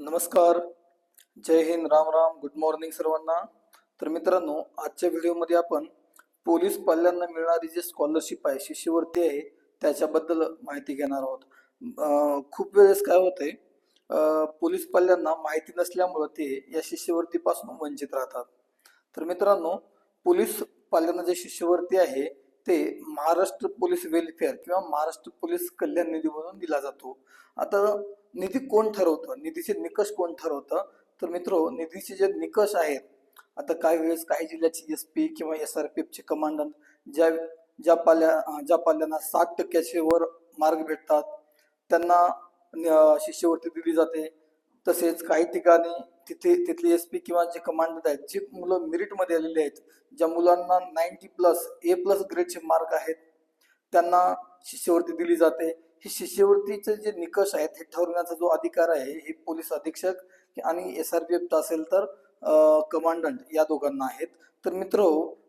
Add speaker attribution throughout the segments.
Speaker 1: नमस्कार. जय Hind Ram Ram good morning सर्वांना. तर मित्रांनो आजच्या व्हिडिओमध्ये आपण पोलीस पाल्यांना मिळणारी जी स्कॉलरशिप आहे शिष्यवृत्ती आहे त्याच्याबद्दल माहिती घेणार आहोत. खूप वेळेस काय होतंय आहे पोलीस पाल्यांना माहिती नसल्यामुळं ते या शिष्यवृत्तीपासून वंचित राहतात. तर मित्रांनो पोलीस पाल्यांना जे शिष्यवृत्ती आहे ते महाराष्ट्र पोलीस वेलफेअर किंवा महाराष्ट्र पोलीस कल्याण निधीमधून दिला जातो. आता निधी कोण ठरवतं? निधीचे निकष कोण ठरवतं? तर मित्रो निधीचे जे निकष आहेत आता काही वेळेस काही जिल्ह्याची एस पी किंवा एस आर पी एफचे कमांडंट ज्या ज्या पाल्या ज्या पाल्यांना सात टक्क्याचे वर मार्क भेटतात त्यांना शिष्यवृत्ती दिली जाते. तसेच काही ठिकाणी तिथे तिथले एस पी किंवा जे कमांडंट आहेत जी मुलं मेरिटमध्ये आलेली आहेत ज्या मुलांना नाईन्टी प्लस ए प्लस ग्रेडचे मार्क आहेत त्यांना शिष्यवृत्ती दिली जाते. ही शिष्यवृत्तीचे जे निकष आहेत हे ठरवण्याचा जो अधिकार आहे हे पोलीस अधीक्षक आणि एस आर पी एफ असेल तर कमांडंट या दोघांना आहेत. तर मित्र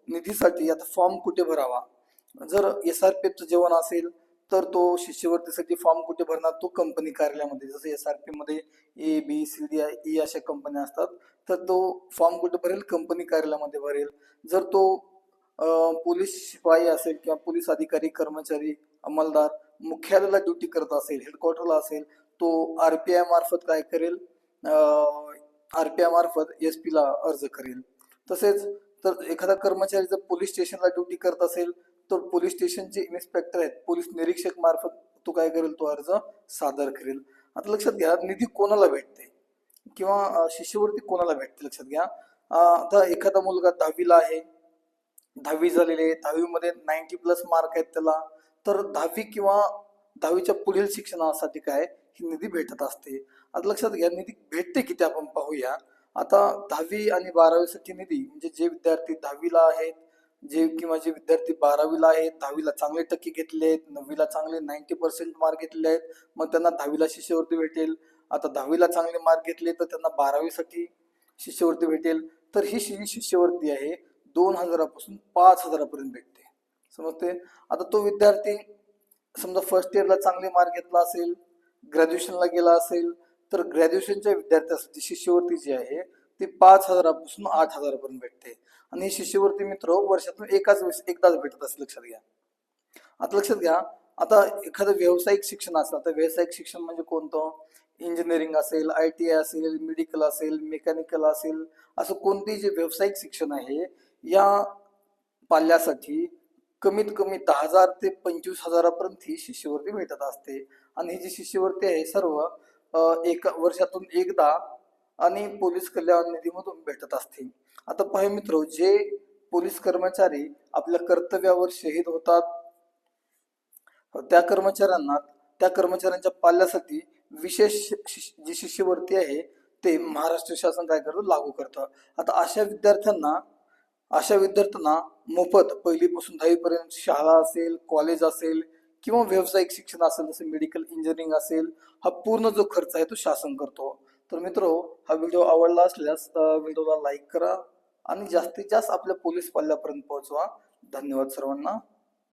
Speaker 1: निधीसाठी आता फॉर्म कुठे भरावा? जर एस आर पी एफचं जेवण असेल तर तो शिष्यवृत्तीसाठी फॉर्म कुठे भरणार? तो कंपनी कार्यालयामध्ये जसं एस आर पी मध्ये A B C D I E अशा कंपन्या असतात तर तो फॉर्म कुठे भरेल? कंपनी कार्यालयामध्ये भरेल. जर तो पोलीस शिपाई असेल किंवा पोलीस अधिकारी कर्मचारी अंमलदार मुख्यालयाला ड्युटी करत असेल हेडक्वार्टरला असेल तो आर पी आय मार्फत काय करेल? आर पी आय मार्फत एस पीला अर्ज करेल. तसेच तर एखादा कर्मचारी जर पोलीस स्टेशनला ड्युटी करत असेल तर पोलीस स्टेशनचे इन्स्पेक्टर आहेत. पोलीस निरीक्षक मार्फत तो काय करेल? तो अर्ज सादर करेल. आता लक्षात घ्या निधी कोणाला भेटते? किंवा शिष्यवृत्ती कोणाला भेटते? लक्षात घ्या. आता एखादा मुलगा दहावीला आहे. दहावी झालेली आहे. दहावीमध्ये नाईन्टी प्लस मार्क आहेत त्याला. तर दहावी किंवा दहावीच्या पुढील शिक्षणासाठी काय ही निधी भेटत असते. आता लक्षात घ्या निधी भेटते किती आपण पाहूया. आता दहावी आणि बारावीसाठी निधी म्हणजे जे विद्यार्थी दहावीला आहेत जे किंवा जे विद्यार्थी बारावीला आहेत दहावीला चांगले टक्के घेतले आहेत नववीला चांगले नाईन्टी पर्सेंट मार्क घेतले आहेत मग त्यांना दहावीला शिष्यवृत्ती भेटेल. आता दहावीला चांगले मार्क घेतले तर त्यांना बारावीसाठी शिष्यवृत्ती भेटेल. तर ही शि- शिष्यवृत्ती आहे दोन हजारापासून पाच हजारापर्यंत भेटते. समजते आता तो विद्यार्थी समजा फर्स्ट इयरला चांगले मार्क घेतला असेल ग्रॅज्युएशनला गेला असेल तर ग्रॅज्युएशनच्या विद्यार्थ्यासाठी शिष्यवृत्ती जी आहे ती पाच हजारापासून आठ हजारापर्यंत भेटते. आणि ही शिष्यवृत्ती मित्र वर्षातून एकाच वेळेस एकदाच भेटत असेल लक्षात घ्या. आता लक्षात घ्या आता एखादं व्यावसायिक शिक्षण असेल आता व्यावसायिक शिक्षण म्हणजे कोणतं? इंजिनिअरिंग असेल आय टी आय असेल मेडिकल असेल मेकॅनिकल असेल असं कोणतेही जे व्यावसायिक शिक्षण आहे या पाल्यासाठी कमीत कमी दहा हजार ते पंचवीस हजारापर्यंत ही शिष्यवृत्ती भेटत असते. आणि ही जी शिष्यवृत्ती आहे सर्व एका वर्षातून एकदा आणि पोलीस कल्याण निधीमधून भेटत असते. आता पहा मित्र जे पोलीस कर्मचारी आपल्या कर्तव्यावर शहीद होतात त्या कर्मचाऱ्यांना त्या कर्मचाऱ्यांच्या पाल्यासाठी विशेष जी शिष्यवृत्ती आहे ते महाराष्ट्र शासन काय करतं? लागू करतं. आता अशा विद्यार्थ्यांना अशा विद्यार्थ्यांना मोफत पहिलीपासून दहावीपर्यंत शाळा असेल कॉलेज असेल किंवा व्यावसायिक शिक्षण असेल जसं मेडिकल इंजिनिअरिंग असेल हा पूर्ण जो खर्च आहे तो शासन करतो. तर मित्र हा व्हिडिओ आवडला असल्यास व्हिडिओला लाईक करा आणि जास्तीत जास्त आपल्या पोलीस पल्ल्यापर्यंत पोहोचवा. धन्यवाद सर्वांना.